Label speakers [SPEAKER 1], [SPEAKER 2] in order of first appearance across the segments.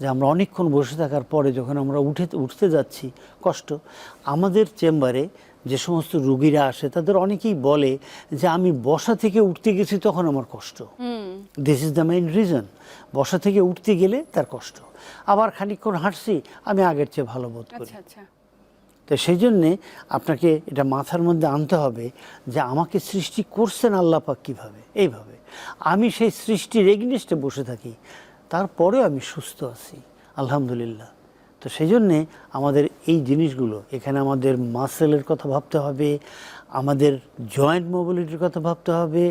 [SPEAKER 1] যে আমরা অনেকক্ষণ বসে থাকার পরে যখন আমরা উঠে উঠতে যাচ্ছি কষ্ট আমাদের চেম্বারে যে সমস্ত রুগীরা আসে তাদের অনেকেই বলে যে আমি বসা থেকে উঠতে গেছি তখন আমার কষ্ট। This is the main reason বসা থেকে উঠতে গেলে তার কষ্ট। আবার খানিকক্ষণ হাঁটছি আমি আগের চেয়ে ভালো বোধ করি।
[SPEAKER 2] আচ্ছা আচ্ছা।
[SPEAKER 1] তো সেই জন্যে আপনাকে এটা মাথার মধ্যে আনতে হবে যে আমাকে সৃষ্টি করছেন আল্লাহ পাক কীভাবে? এইভাবে। আমি সেই সৃষ্টির এগনিস্টে বসে থাকি। তারপরেও আমি সুস্থ আছি, আলহামদুলিল্লাহ। তো সেই জন্যে আমাদের এই জিনিসগুলো, এখানে আমাদের মাসেলের কথা ভাবতে হবে, আমাদের জয়েন্ট মোবিলিটির কথা ভাবতে হবে,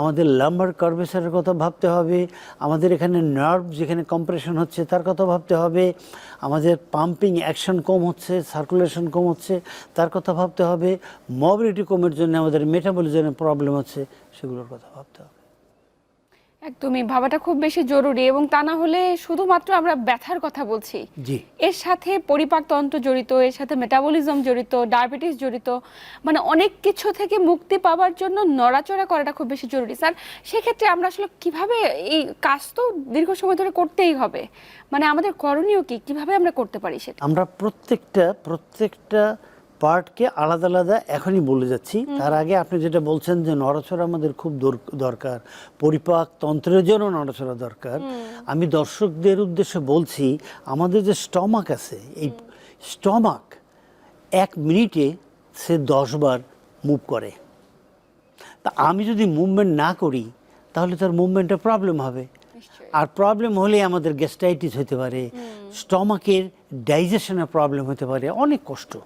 [SPEAKER 1] আমাদের লাম্বার কার্ভেসারের কথা ভাবতে হবে, আমাদের এখানে নার্ভ যেখানে কম্প্রেশন হচ্ছে তার কথা ভাবতে হবে, আমাদের পাম্পিং অ্যাকশন কম হচ্ছে, সার্কুলেশন কম হচ্ছে তার কথা ভাবতে হবে, মোবিলিটি কমের জন্য আমাদের মেটাবলিজমের প্রবলেম হচ্ছে, সেগুলোর কথা ভাবতে হবে।
[SPEAKER 2] একদমই ভাবাটা খুব বেশি জরুরি এবং তা না হলে শুধুমাত্র আমরা ব্যথার কথা বলছি।
[SPEAKER 1] জি।
[SPEAKER 2] এর সাথে পরিপাকতন্ত্র জড়িত এর সাথে মেটাবলিজম জড়িত ডায়াবেটিস জড়িত মানে অনেক কিছু থেকে মুক্তি পাওয়ার জন্য নড়াচড়া করাটা খুব বেশি জরুরি। স্যার সেক্ষেত্রে আমরা আসলে কীভাবে এই কাজ তো দীর্ঘ সময় ধরে করতেই হবে। মানে আমাদের করণীয় কি? কীভাবে আমরা করতে পারি সেটা?
[SPEAKER 1] আমরা প্রত্যেকটা প্রত্যেকটা পার্টকে আলাদা আলাদা এখনই বলে যাচ্ছি। তার আগে আপনি যেটা বলছেন যে নড়াচড়া আমাদের খুব দর- দরকার পরিপাক তন্ত্রের জন্য নড়াচড়া দরকার। আমি দর্শকদের উদ্দেশ্যে বলছি আমাদের যে স্টমাক আছে এই স্টমাক এক মিনিটে সে দশবার মুভ করে। তা আমি যদি মুভমেন্ট না করি তাহলে তার মুভমেন্টে প্রবলেম হবে। আর প্রবলেম হলে আমাদের গ্যাস্ট্রাইটিস হতে পারে স্টমাকের ডাইজেশনের প্রবলেম হতে পারে অনেক কষ্ট।